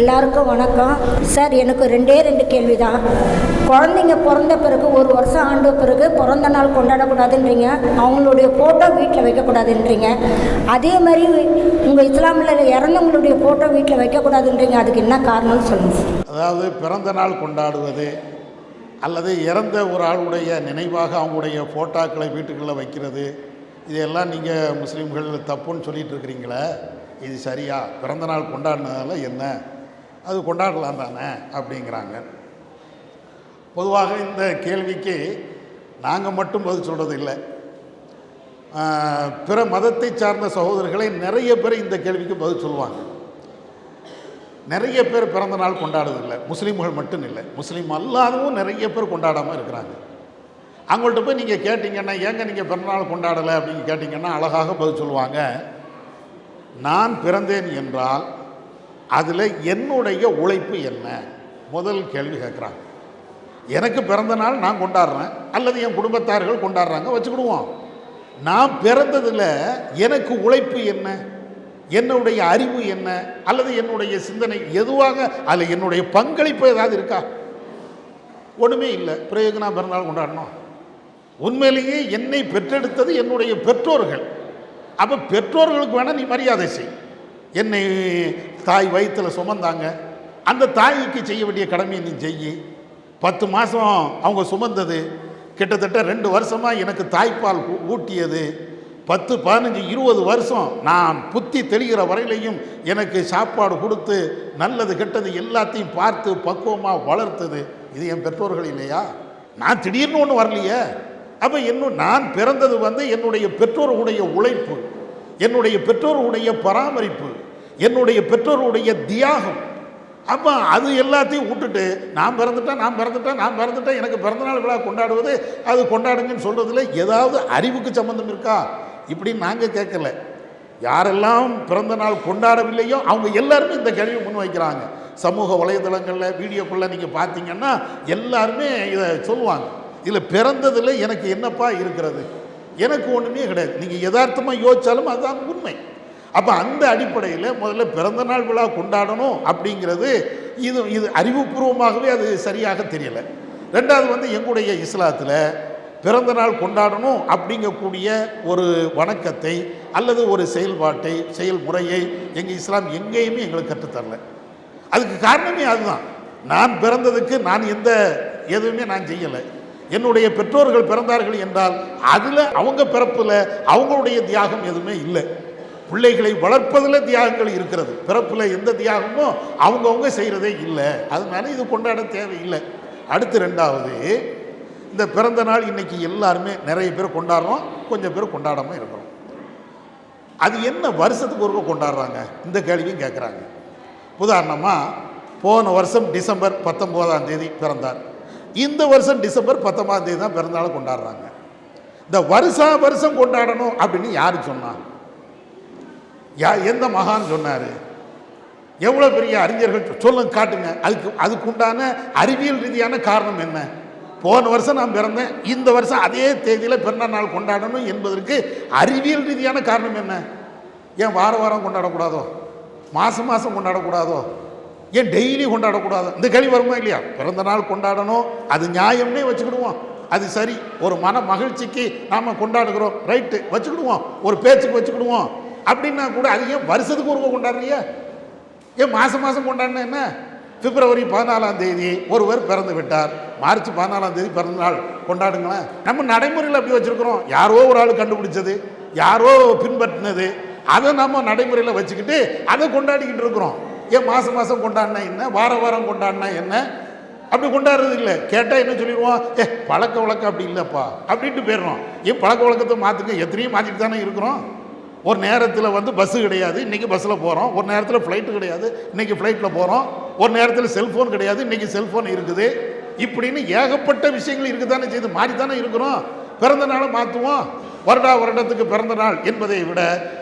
எல்லாருக்கும் வணக்கம். சார் எனக்கு ரெண்டே ரெண்டு கேள்வி தான் குழந்தைங்க பிறந்த பிறகு ஒரு வருஷம் ஆண்ட பிறகு பிறந்த நாள் கொண்டாடக்கூடாதுன்றீங்க. அவங்களுடைய ஃபோட்டோ வீட்டில் வைக்கக்கூடாதுன்றீங்க. அதே மாதிரி உங்கள் இஸ்லாமில் இறந்தவங்களுடைய ஃபோட்டோ வீட்டில் வைக்கக்கூடாதுன்றீங்க. அதுக்கு என்ன காரணம்னு சொல்லுங்கள் அதாவது பிறந்த நாள் கொண்டாடுவது அல்லது இறந்த ஒரு ஆளுடைய நினைவாக அவங்களுடைய ஃபோட்டோக்களை வீட்டுக்குள்ளே வைக்கிறது இதெல்லாம் நீங்கள் முஸ்லீம்கள் தப்புன்னு சொல்லிட்டு இருக்கிறீங்களே இது சரியா? பிறந்த நாள் கொண்டாடினதால என்ன? அது கொண்டாடலாம் தானே அப்படிங்கிறாங்க. பொதுவாக இந்த கேள்விக்கு நாங்கள் மட்டும் பதில் சொல்கிறது இல்லை பிற மதத்தை சார்ந்த சகோதரர்களை நிறைய பேர் இந்த கேள்விக்கு பதில் சொல்லுவாங்க. நிறைய பேர் பிறந்த நாள் கொண்டாடுறதில்லை. முஸ்லீம்கள் மட்டும் இல்லை. முஸ்லீம் அல்லாதவும் நிறைய பேர் கொண்டாடாமல் இருக்கிறாங்க. அவங்கள்ட்ட போய் நீங்கள் கேட்டிங்கன்னா ஏங்க நீங்கள் பிறந்தநாள் கொண்டாடலை அப்படின்னு கேட்டிங்கன்னா அழகாக பதில் சொல்லுவாங்க. நான் பிறந்தேன் என்றால் அதில் என்னுடைய உழைப்பு என்ன? முதல் கேள்வி கேட்குறாங்க எனக்கு பிறந்த நாள் நான் கொண்டாடுறேன் அல்லது என் குடும்பத்தார்கள் கொண்டாடுறாங்க வச்சுக்கிடுவோம். நான் பிறந்ததில் எனக்கு உழைப்பு என்ன? என்னுடைய அறிவு என்ன? அல்லது என்னுடைய சிந்தனை எதுவாக அதில் என்னுடைய பங்களிப்பு ஏதாவது இருக்கா? ஒன்றுமே இல்லை. பிரயோஜனா நான் கொண்டாடணும். உண்மையிலேயே என்னை பெற்றெடுத்தது என்னுடைய பெற்றோர்கள். அப்போ பெற்றோர்களுக்கு வேணால் நீ மரியாதை செய். என்னை தாய் வயிற்றில் சுமந்தாங்க. அந்த தாய்க்கு செய்ய வேண்டிய கடமையை நீ செய்யி. பத்து மாதம் அவங்க சுமந்தது. கிட்டத்தட்ட ரெண்டு வருஷமாக எனக்கு தாய்ப்பால் ஊட்டியது. பத்து பதினஞ்சு இருபது வருஷம் நான் புத்தி தெளிகிற வரையிலையும் எனக்கு சாப்பாடு கொடுத்து நல்லது கெட்டது எல்லாத்தையும் பார்த்து பக்குவமாக வளர்த்தது. இது என் பெற்றோர்கள் இல்லையா? நான் திடீர்னு ஒன்று வரலையே. அப்போ இன்னும் நான் பிறந்தது வந்து என்னுடைய பெற்றோர்களுடைய உழைப்பு என்னுடைய பெற்றோர்களுடைய பராமரிப்பு என்னுடைய பெற்றோருடைய தியாகம். அப்போ அது எல்லாத்தையும் விட்டுட்டு நான் பிறந்துட்டேன் நான் பிறந்துட்டேன் நான் பிறந்துட்டேன் எனக்கு பிறந்தநாள் விழா கொண்டாடுவது அது கொண்டாடுங்கன்னு சொல்கிறதுல ஏதாவது அறிவுக்கு சம்மந்தம் இருக்கா? இப்படின்னு நாங்கள் கேட்கல. யாரெல்லாம் பிறந்த நாள் கொண்டாடவில்லையோ அவங்க எல்லாருமே இந்த கேள்வியை முன்வைக்கிறாங்க. சமூக வலைதளங்களில் வீடியோக்குள்ளே நீங்கள் பார்த்தீங்கன்னா எல்லாருமே இதை சொல்லுவாங்க. இதில் பிறந்ததில் எனக்கு என்னப்பா இருக்கிறது? எனக்கு ஒன்றுமே கிடையாது. நீங்கள் யதார்த்தமாக யோசிச்சாலும் அதுதான் உண்மை. அப்போ அந்த அடிப்படையில் முதல்ல பிறந்தநாள் விழா கொண்டாடணும் அப்படிங்கிறது இது இது அறிவுபூர்வமாகவே அது சரியாக தெரியலை. ரெண்டாவது வந்து எங்களுடைய இஸ்லாத்தில் பிறந்த நாள் கொண்டாடணும் அப்படிங்கக்கூடிய ஒரு வணக்கத்தை அல்லது ஒரு செயல்பாட்டை செயல்முறையை எங்கள் இஸ்லாம் எங்கேயுமே எங்களுக்கு கற்றுத்தரல அதுக்கு காரணமே அதுதான். நான் பிறந்ததுக்கு நான் எந்த எதுவுமே நான் செய்யலை. என்னுடைய பெற்றோர்கள் பிறந்தார்கள் என்றால் அதில் அவங்க பிறப்பில் அவங்களுடைய தியாகம் எதுவுமே இல்லை. பிள்ளைகளை வளர்ப்பதில் தியாகங்கள் இருக்கிறது. பிறப்பில் எந்த தியாகமோ அவங்கவுங்க செய்கிறதே இல்லை. அதனால இது கொண்டாட தேவையில்லை. அடுத்து ரெண்டாவது இந்த பிறந்த நாள் இன்னைக்கு எல்லாருமே நிறைய பேர் கொண்டாடுறோம். கொஞ்சம் பேர் கொண்டாடாமல் இருக்கிறோம். அது என்ன வருஷத்துக்கு ஒருக்க கொண்டாடுறாங்க? இந்த கேள்வியும் கேட்குறாங்க உதாரணமாக போன வருஷம் டிசம்பர் பத்தொம்போதாம் தேதி பிறந்தார். இந்த வருஷம் டிசம்பர் பத்தொம்பதாம் தேதி தான் பிறந்தநாளை கொண்டாடுறாங்க. இந்த வருஷா வருஷம் கொண்டாடணும் அப்படின்னு யார் சொன்னாங்க யா எந்த மகான் சொன்னார்? எவ்வளோ பெரிய அறிஞர்கள் சொ- சொல்லுங்க காட்டுங்க. அதுக்கு அதுக்கு உண்டான அறிவியல் ரீதியான காரணம் என்ன? போன வருஷம் நான் பிறந்தேன். இந்த வருஷம் அதே தேதியில் பிறந்த நாள் கொண்டாடணும் என்பதற்கு அறிவியல் ரீதியான காரணம் என்ன? ஏன் வார வாரம் கொண்டாடக்கூடாதோ? மாதம் மாதம் கொண்டாடக்கூடாதோ? ஏன் டெய்லி கொண்டாடக்கூடாதோ? இந்த கேள்வி வருமா இல்லையா? பிறந்த நாள் கொண்டாடணும். அது நியாயம்னே வச்சுக்கிடுவோம். அது சரி. ஒரு மன மகிழ்ச்சிக்கு நாம் கொண்டாடுகிறோம். ரைட்டு. வச்சுக்கிடுவோம். ஒரு பேச்சுக்கு வச்சுக்கிடுவோம். அப்படின்னா கூட அது ஏன் வருஷத்துக்கு ஒரு கொண்டாடுறியா? ஏன் மாதம் மாதம் கொண்டாடினா என்ன? பிப்ரவரி பதினாலாம் தேதி ஒருவர் பிறந்து விட்டார். மார்ச் பதினாலாம் தேதி பிறந்த நாள். கொண்டாடுங்களேன். நம்ம நடைமுறையில் அப்படி வச்சுருக்கிறோம். யாரோ ஒரு ஆள் கண்டுபிடிச்சது யாரோ பின்பற்றினது. அதை நம்ம நடைமுறையில் வச்சுக்கிட்டு அதை கொண்டாடிக்கிட்டு இருக்கிறோம். ஏன் மாதம் மாதம் கொண்டாடினா என்ன? வார வாரம் கொண்டாடினா என்ன? அப்படி கொண்டாடுறது இல்லை. கேட்டால் என்ன சொல்லிடுவோம்? ஏ பழக்க வழக்கம் அப்படி இல்லைப்பா. அப்படின்ட்டு போயிடுறோம். ஏன் பழக்க வழக்கத்தை மாற்றுங்க எத்தனையும் மாற்றிட்டு தானே இருக்கிறோம். ஒரு நேரத்தில் வந்து பஸ்ஸு கிடையாது. இன்றைக்கி பஸ்ஸில் போகிறோம் ஒரு நேரத்தில் ஃப்ளைட்டு கிடையாது. இன்றைக்கி ஃப்ளைட்டில் போகிறோம் ஒரு நேரத்தில் செல்ஃபோன் கிடையாது. இன்றைக்கி செல்ஃபோன் இருக்குது. இப்படின்னு ஏகப்பட்ட விஷயங்கள் இருக்குது தானே செய்து மாறி தானே இருக்கிறோம். பிறந்த நாளை மாற்றுவோம் வருடா வருடத்துக்கு பிறந்த நாள் என்பதை விட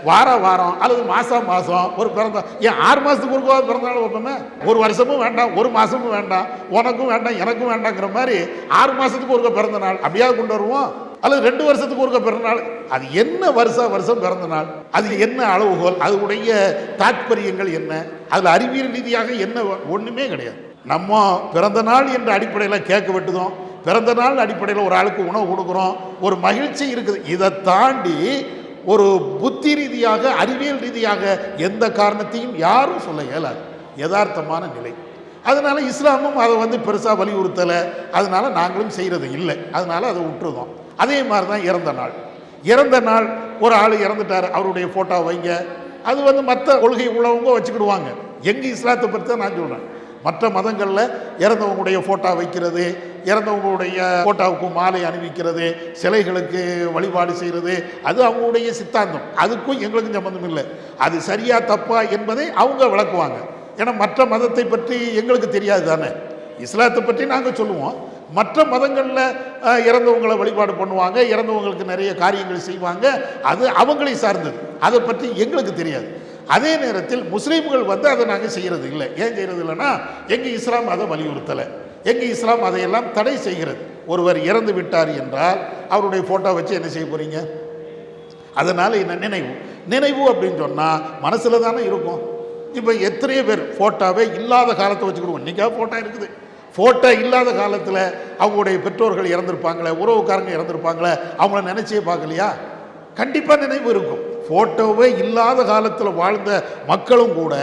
வார வாரம் அல்லது மாதம் மாதம் ஒரு பிறந்த ஏன் ஆறு மாதத்துக்கு ஒருக்கோ பிறந்த நாள் வைப்போமே? ஒரு வருஷமும் வேண்டாம். ஒரு மாதமும் வேண்டாம். உனக்கும் வேண்டாம். எனக்கும் வேண்டாங்கிற மாதிரி ஆறு மாதத்துக்கு ஒருக்கோ பிறந்த நாள் அப்படியாவது கொண்டு வருவோம். அல்லது ரெண்டு வருஷத்துக்கு ஒருக்க பிறந்தநாள் அது என்ன வருஷம் வருஷம் பிறந்த நாள்? அது என்ன அளவுகோல்? அதனுடைய தாற்பயங்கள் என்ன? அதில் அறிவியல் ரீதியாக என்ன ஒன்றுமே கிடையாது. நம்ம பிறந்த நாள் என்ற அடிப்படையில் கேட்க வெட்டுதோம் பிறந்த நாள் அடிப்படையில் ஒரு ஆளுக்கு உணவு கொடுக்குறோம். ஒரு மகிழ்ச்சி இருக்குது. இதை தாண்டி ஒரு புத்தி ரீதியாக அறிவியல் ரீதியாக எந்த காரணத்தையும் யாரும் சொல்ல இயலாது. யதார்த்தமான நிலை. அதனால் இஸ்லாமும் அதை வந்து பெருசாக வலியுறுத்தலை. அதனால நாங்களும் செய்கிறது இல்லை. அதனால் அதை விட்டுருதோம் அதே மாதிரி தான் இறந்த நாள். இறந்த நாள் ஒரு ஆள் இறந்துட்டார் அவருடைய ஃபோட்டோ வைங்க. அது வந்து மற்ற கொள்கை உள்ளவங்க வச்சுக்கிடுவாங்க. எங்கள் இஸ்லாத்தை பற்றி தான் நான் சொல்கிறேன் மற்ற மதங்களில் இறந்தவங்களுடைய ஃபோட்டோ வைக்கிறது இறந்தவங்களுடைய ஃபோட்டோவுக்கு மாலை அணிவிக்கிறது சிலைகளுக்கு வழிபாடு செய்கிறது அது அவங்களுடைய சித்தாந்தம். அதுக்கும் எங்களுக்கும் சம்மந்தம் இல்லை. அது சரியா தப்பா என்பதை அவங்க விளக்குவாங்க. ஏன்னா மற்ற மதத்தை பற்றி எங்களுக்கு தெரியாது தானே. இஸ்லாத்தை பற்றி நாங்கள் சொல்லுவோம். மற்ற மதங்களில் இறந்தவங்களை வழிபாடு பண்ணுவாங்க இறந்தவங்களுக்கு நிறைய காரியங்கள் செய்வாங்க. அது அவங்களை சார்ந்தது. அதை பற்றி எங்களுக்கு தெரியாது. அதே நேரத்தில் முஸ்லீம்கள் வந்து அதை நாங்கள் செய்கிறது இல்லை ஏன் செய்கிறது இல்லைன்னா எங்கள் இஸ்லாம் அதை வலியுறுத்தலை. எங்கள் இஸ்லாம் அதையெல்லாம் தடை செய்கிறது. ஒருவர் இறந்து விட்டார் என்றால் அவருடைய ஃபோட்டோ வச்சு என்ன செய்ய போகிறீங்க அதனால் என்ன நினைவு? நினைவு அப்படின்னு சொன்னால் மனசில் தானே இருக்கும். இப்போ எத்தனையோ பேர் ஃபோட்டோவே இல்லாத காலத்தை வச்சுக்கிடுவோம். இன்றைக்கா ஃபோட்டோ இருக்குது. ஃபோட்டோ இல்லாத காலத்தில் அவங்களுடைய பெற்றோர்கள் இறந்துருப்பாங்களே உறவுக்காரங்க இறந்துருப்பாங்களே அவங்கள நினச்சே பார்க்கலையா? கண்டிப்பாக நினைவு இருக்கும். ஃபோட்டோவே இல்லாத காலத்தில் வாழ்ந்த மக்களும் கூட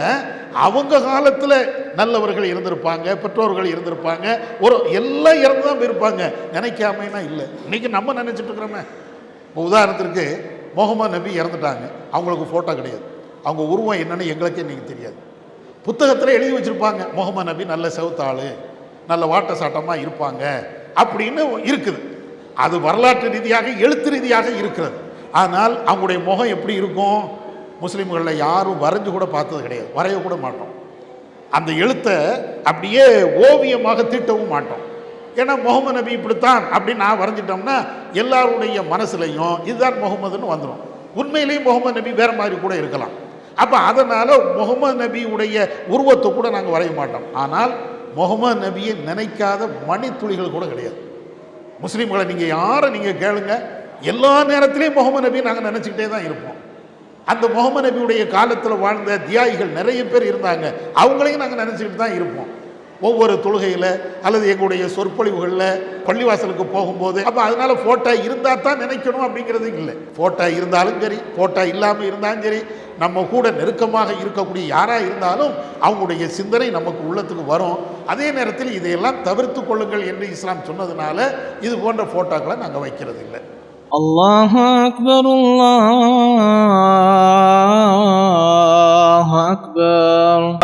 அவங்க காலத்தில் நல்லவர்கள் இருந்திருப்பாங்க பெற்றோர்கள் இருந்திருப்பாங்க ஒரு எல்லாம் இறந்து தான் போயிருப்பாங்க. நினைக்காமனா இல்லை. இன்றைக்கி நம்ம நினச்சிட்டு இருக்கிறோமே. இப்போ உதாரணத்திற்கு முகமது நபி இறந்துட்டாங்க. அவங்களுக்கு ஃபோட்டோ கிடையாது. அவங்க உருவம் என்னன்னு எங்களுக்கே நீங்கள் தெரியாது. புத்தகத்தில் எழுதி வச்சுருப்பாங்க. முகமது நபி நல்ல செவுத்தாள். நல்ல வாட்ட சாட்டமாக இருப்பாங்க அப்படின்னு இருக்குது. அது வரலாற்று ரீதியாக எழுத்து ரீதியாக இருக்கிறது. ஆனால் அவங்களுடைய முகம் எப்படி இருக்கும்? முஸ்லீம்களில் யாரும் வரைஞ்சு கூட பார்த்தது கிடையாது. வரைய கூட மாட்டோம். அந்த எழுத்தை அப்படியே ஓவியமாக தீட்டவும் மாட்டோம். ஏன்னா முகமது நபி இப்படித்தான் அப்படின்னு நான் வரைஞ்சிட்டோம்னா எல்லாருடைய மனசுலையும் இதுதான் முகமதுன்னு வந்துடும் உண்மையிலேயும் முகமது நபி வேறு மாதிரி கூட இருக்கலாம். அப்போ அதனால் முகமது நபியுடைய உருவத்தை கூட நாங்கள் வரைய மாட்டோம். ஆனால் முகமது நபியை நினைக்காத மணித்துளிகள் கூட கிடையாது. முஸ்லீம்களை நீங்கள் யாரை நீங்கள் கேளுங்க எல்லா நேரத்திலையும் முகமது நபி நாங்கள் நினச்சிக்கிட்டே தான் இருப்போம். அந்த முகமது நபியுடைய காலத்தில் வாழ்ந்த தியாகிகள் நிறைய பேர் இருந்தாங்க. அவங்களையும் நாங்கள் நினச்சிக்கிட்டு தான் இருப்போம். ஒவ்வொரு தொழுகையில் அல்லது எங்களுடைய சொற்பொழிவுகளில் பள்ளிவாசலுக்கு போகும்போது அப்போ அதனால் ஃபோட்டோ இருந்தால் தான் நினைக்கணும் அப்படிங்கிறது இல்லை. ஃபோட்டா இருந்தாலும் சரி ஃபோட்டோ இல்லாமல் இருந்தாலும் சரி நம்ம கூட நெருக்கமாக இருக்கக்கூடிய யாராக இருந்தாலும் அவங்களுடைய சிந்தனை நமக்கு உள்ளத்துக்கு வரும். அதே நேரத்தில் இதையெல்லாம் தவிர்த்து கொள்ளுங்கள் என்று இஸ்லாம் சொன்னதுனால இது போன்ற ஃபோட்டோக்களை நாங்கள் வைக்கிறது இல்லை. அல்லாஹ் அக்பர் அல்லாஹ் அக்பர்.